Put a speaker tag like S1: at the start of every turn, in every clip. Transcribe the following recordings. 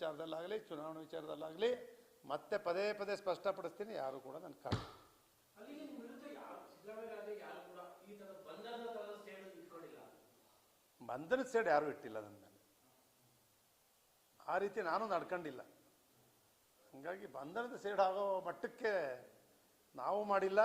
S1: ವಿಚಾರದಲ್ಲಾಗಲಿ ಚುನಾವಣೆ ವಿಚಾರದಲ್ಲಾಗಲಿ ಮತ್ತೆ ಪದೇ ಪದೇ ಸ್ಪಷ್ಟಪಡಿಸ್ತೀನಿ ಯಾರು ಕೂಡ ನನ್ನ ಕಾರಣ.
S2: ಬಂಧನದ ಸೈಡ್
S1: ಯಾರೂ ಇಟ್ಟಿಲ್ಲ ನನ್ನ ಮೇಲೆ ಆ ರೀತಿ ನಾನು ನಡ್ಕೊಂಡಿಲ್ಲ. ಹಂಗಾಗಿ ಬಂಧನದ ಸೇಡ್ ಆಗೋ ಮಟ್ಟಕ್ಕೆ ನಾವು ಮಾಡಿಲ್ಲ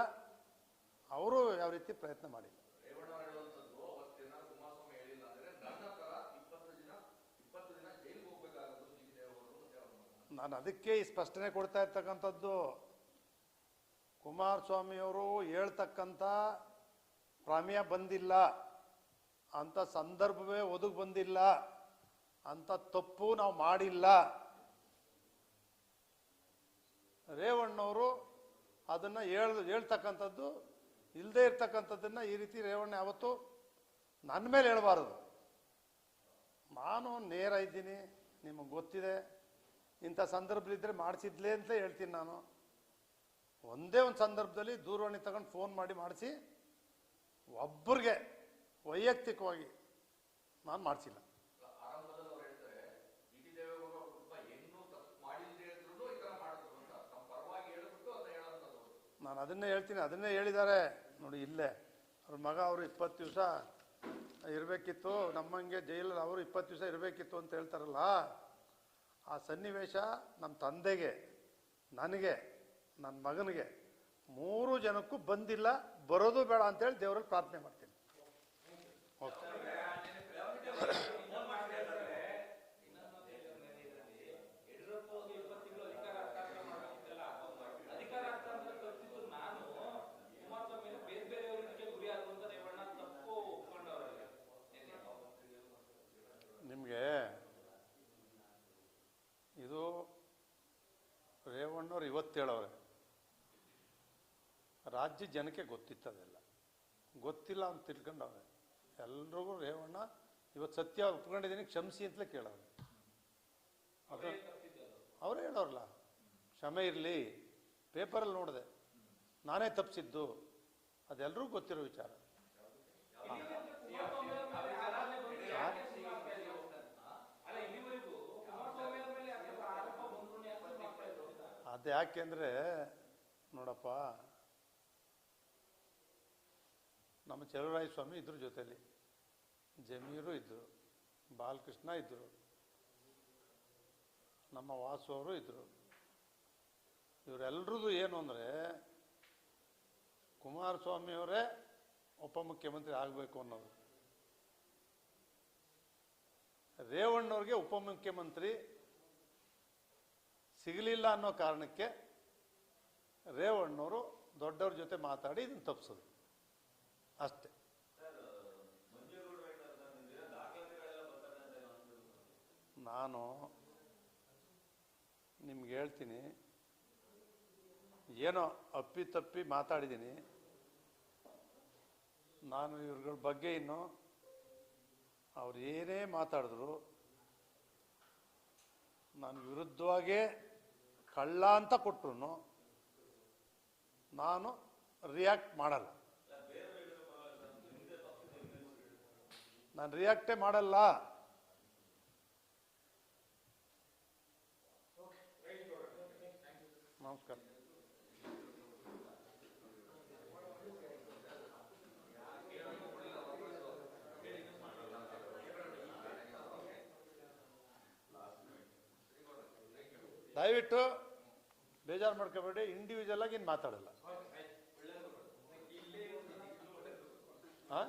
S1: ಅವರು ಯಾವ ರೀತಿ ಪ್ರಯತ್ನ ಮಾಡಿಲ್ಲ
S3: ರೇವಣ್ಣ ಹೇಳುವಂಥದ್ದು ಅವತ್ತಿನ ಕುಮಾರಸ್ವಾಮಿ ಹೇಳಿಲ್ಲ ಅಂದ್ರೆ ನನ್ನ ತರ ಇಪ್ಪತ್ತು ದಿನ ಇಪ್ಪತ್ತು ದಿನ ಜೈಲಿಗೆ ಹೋಗ್ಬೇಕಾಗುತ್ತೆ ಡಿ ಕೆ ಅವರು ಅಂತ ಅವ್ರು
S1: ನಾನು ಅದಕ್ಕೆ ಈ ಸ್ಪಷ್ಟನೆ ಕೊಡ್ತಾ ಇರ್ತಕ್ಕಂಥದ್ದು. ಕುಮಾರಸ್ವಾಮಿಯವರು ಹೇಳ್ತಕ್ಕಂಥ ಪ್ರಾಮ್ಯ ಬಂದಿಲ್ಲ. ಅಂಥ ಸಂದರ್ಭವೇ ಒದಗಿ ಬಂದಿಲ್ಲ. ಅಂಥ ತಪ್ಪು ನಾವು ಮಾಡಿಲ್ಲ. ರೇವಣ್ಣವರು ಅದನ್ನು ಹೇಳ, ಹೇಳ್ತಕ್ಕಂಥದ್ದು ಇಲ್ಲದೆ ಇರ್ತಕ್ಕಂಥದ್ದನ್ನು ಈ ರೀತಿ ರೇವಣ್ಣ ಯಾವತ್ತು ನನ್ನ ಮೇಲೆ ಹೇಳಬಾರದು. ನಾನು ನೇರ ಇದ್ದೀನಿ, ನಿಮಗೆ ಗೊತ್ತಿದೆ. ಇಂಥ ಸಂದರ್ಭದಲ್ಲಿದ್ದರೆ ಮಾಡಿಸಿದ್ಲೇ ಅಂತ ಹೇಳ್ತೀನಿ ನಾನು. ಒಂದೇ ಒಂದು ಸಂದರ್ಭದಲ್ಲಿ ದೂರವಾಣಿ ತಗೊಂಡು ಫೋನ್ ಮಾಡಿ ಮಾಡಿಸಿ ಒಬ್ಬರಿಗೆ ವೈಯಕ್ತಿಕವಾಗಿ ನಾನು ಮಾಡಿಸಿಲ್ಲ. ನಾನು ಅದನ್ನೇ ಹೇಳ್ತೀನಿ, ಅದನ್ನೇ ಹೇಳಿದ್ದಾರೆ. ನೋಡಿ, ಇಲ್ಲೇ. ಅವ್ರ ಮಗ ಅವರು ಇಪ್ಪತ್ತು ದಿವಸ ಇರಬೇಕಿತ್ತು, ನಮ್ಮಂಗೆ ಜೈಲಲ್ಲಿ ಅವರು ಇಪ್ಪತ್ತು ದಿವಸ ಇರಬೇಕಿತ್ತು ಅಂತ ಹೇಳ್ತಾರಲ್ಲ. ಆ ಸನ್ನಿವೇಶ ನಮ್ಮ ತಂದೆಗೆ, ನನಗೆ, ನನ್ನ ಮಗನಿಗೆ ಮೂರು ಜನಕ್ಕೂ ಬಂದಿಲ್ಲ, ಬರೋದು ಬೇಡ ಅಂತೇಳಿ ದೇವರಲ್ಲಿ ಪ್ರಾರ್ಥನೆ ಮಾಡ್ತೀನಿ. ಓಕೆ. ರೇವಣ್ಣವ್ರು ಇವತ್ತು ಹೇಳವ್ರೆ, ರಾಜ್ಯ ಜನಕ್ಕೆ ಗೊತ್ತಿತ್ತದೆಲ್ಲ ಗೊತ್ತಿಲ್ಲ ಅಂತ ತಿಳ್ಕೊಂಡವ್ರೆ. ಎಲ್ರಿಗೂ ರೇವಣ್ಣ, ಇವತ್ತು ಸತ್ಯ ಒಪ್ಕೊಂಡಿದ್ದೀನಿ, ಕ್ಷಮಿಸಿ ಅಂತಲೇ ಕೇಳವ್ರೆ. ಅದು ಅವರೇ ಹೇಳೋರಲ್ಲ ಕ್ಷಮೆ ಇರಲಿ. ಪೇಪರಲ್ಲಿ ನೋಡಿದೆ. ನಾನೇ ತಪ್ಪಿಸಿದ್ದು ಅದೆಲ್ಲರಿಗೂ ಗೊತ್ತಿರೋ ವಿಚಾರ. ಅದು ಯಾಕೆಂದರೆ ನೋಡಪ್ಪ, ನಮ್ಮ ಚಲುವರಾಯ ಸ್ವಾಮಿ ಇದ್ರ ಜೊತೆಯಲ್ಲಿ ಜಮೀರು ಇದ್ದರು ಬಾಲಕೃಷ್ಣ ಇದ್ದರು ನಮ್ಮ ವಾಸು ಅವರು ಇದ್ದರು ಇವರೆಲ್ಲರದ್ದು ಏನು ಅಂದರೆ ಕುಮಾರಸ್ವಾಮಿಯವರೇ ಉಪಮುಖ್ಯಮಂತ್ರಿ ಆಗಬೇಕು ಅನ್ನೋದು. ರೇವಣ್ಣವ್ರಿಗೆ ಉಪಮುಖ್ಯಮಂತ್ರಿ ಸಿಗಲಿಲ್ಲ ಅನ್ನೋ ಕಾರಣಕ್ಕೆ ರೇವಣ್ಣವರು ದೊಡ್ಡವ್ರ ಜೊತೆ ಮಾತಾಡಿ ಇದನ್ನು ತಪ್ಪಿಸೋದು. ಅಷ್ಟೆ. ನಾನು ನಿಮ್ಗೆ ಹೇಳ್ತೀನಿ, ಏನೋ ಅಪ್ಪಿತಪ್ಪಿ ಮಾತಾಡಿದ್ದೀನಿ. ನಾನು ಇವ್ರಗಳ ಬಗ್ಗೆ ಇನ್ನು ಅವ್ರು ಏನೇ ಮಾತಾಡಿದ್ರು, ನಾನು ವಿರುದ್ಧವಾಗೇ ಕಳ್ಳ ಅಂತ ಕೊಟ್ಟರು ನಾನು ರಿಯಾಕ್ಟ್ ಮಾಡಲ್ಲ. ನಾನು ರಿಯಾಕ್ಟೇ ಮಾಡಲ್ಲ. ನಮಸ್ಕಾರ. ದಯವಿಟ್ಟು ಬೇಜಾರು ಮಾಡ್ಕೋಬೇಡಿ ಇಂಡಿವಿಜುವಲ್ ಆಗಿ ಏನು ಮಾತಾಡಲ್ಲ. ಹಾಂ